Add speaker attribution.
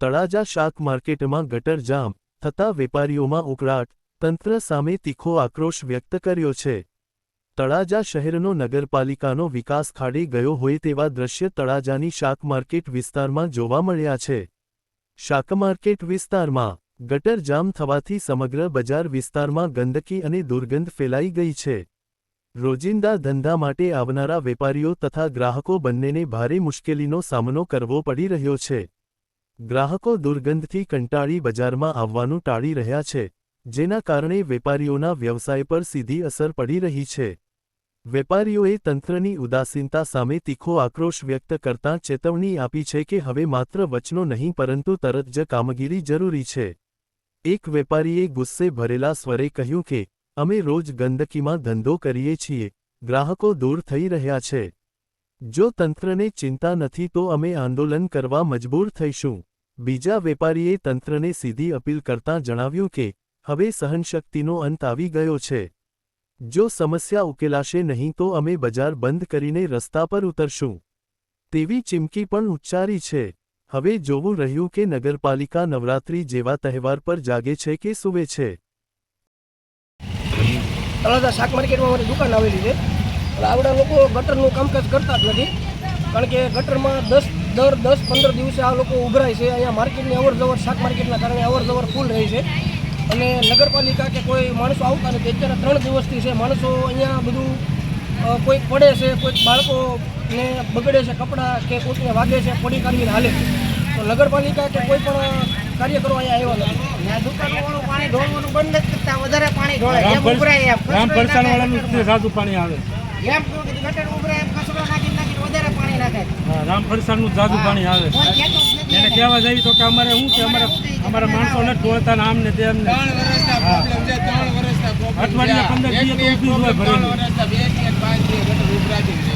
Speaker 1: તળાજા શાક માર્કેટમાં ગટર જામ થતા વેપારીઓમાં ઉકળાટ, તંત્ર સામે તીખો આક્રોશ વ્યક્ત કર્યો છે. તળાજા શહેરનો નગરપાલિકાનો વિકાસ ખાડે ગયો હોય તેવા દ્રશ્ય તળાજાની શાક માર્કેટ વિસ્તારમાં જોવા મળ્યા છે. શાક માર્કેટ વિસ્તારમાં ગટર જામ થવાથી સમગ્ર બજાર વિસ્તારમાં ગંદકી અને દુર્ગંધ ફેલાઈ ગઈ છે. રોજિંદા ધંધા માટે આવનારા વેપારીઓ તથા ગ્રાહકો બંનેને ભારે મુશ્કેલીનો સામનો કરવો પડી રહ્યો છે. ગ્રાહકો દુર્ગંધથી કંટાળી બજારમાં આવવાનું ટાળી રહ્યા છે, જેના કારણે વેપારીઓના વ્યવસાય પર સીધી અસર પડી રહી છે. વેપારીઓએ તંત્રની ઉદાસીનતા સામે તીખો આક્રોશ વ્યક્ત કરતાં ચેતવણી આપી છે કે હવે માત્ર વચનો નહીં પરંતુ તરત જ કામગીરી જરૂરી છે. એક વેપારીએ ગુસ્સે ભરેલા સ્વરે કહ્યું કે, અમે રોજ ગંદકીમાં ધંધો કરીએ છીએ, ગ્રાહકો દૂર થઈ રહ્યા છે. જો તંત્રને ચિંતા નથી તો અમે આંદોલન કરવા મજબૂર થઈશું. બીજા વેપારીએ તંત્રને સીધી અપીલ કરતાં જણાવ્યું કે, હવે સહનશક્તિનો અંત આવી ગયો છે. જો સમસ્યા ઉકેલાશે નહીં તો અમે બજાર બંધ કરીને રસ્તા પર ઉતરશું. તેવી ચીમકી પણ ઉચ્ચારી છે. હવે જોવું રહ્યું કે નગરપાલિકા નવરાત્રી જેવા તહેવાર પર જાગે છે કે સૂવે છે.
Speaker 2: દુકાન આવેલી છે. આવડા લોકો ગટરનું કામકાજ કરતા જ નથી. કારણ કે ગટરમાં દસ દર દસ પંદર દિવસે આ લોકો ઉભરાય છે. અહીંયા માર્કેટની અવર જવર શાક માર્કેટના કારણે અવર જવર ફૂલ રહી છે. અને નગરપાલિકા કે કોઈ માણસો આવતા નથી. અત્યારે ત્રણ દિવસથી છે. માણસો અહીંયા બધું કોઈક પડે છે કોઈક બાળકોને બગડે છે કપડાં કે કોઈકને વાગે છે પડી કાઢીને હાલે. તો નગરપાલિકા કે કોઈ પણ કાર્ય કરવા અહીંયા આવ્યા નથી.
Speaker 3: દુકાનોવાળું પાણી ઢોળવાનું બંધ જ કરતા. વધારે પાણી ઢોળે. એમ ઉભરાય એમ.
Speaker 4: રામ
Speaker 3: કચરો
Speaker 4: ફરસાણ
Speaker 3: નાખે
Speaker 4: વાળાનું સાદું પાણી આવે.
Speaker 3: એમ કહું કે ગટર ઉભરે એમ કચરો નાખી નાખી વધારે પાણી નાખે.
Speaker 4: હા, રામનું જાજુ પાણી આવે. એને. કહેવા જઈએ તો કે અમારે શું કે અમારે અમારા માણસો નથી ઢોળતા ને આમ ને તેમ ને હા. અઠવાડિયા પંદર દિવસ જ હોય ભરેલી.
Speaker 3: બે વખતે અમારે દિવસ ગટર જાય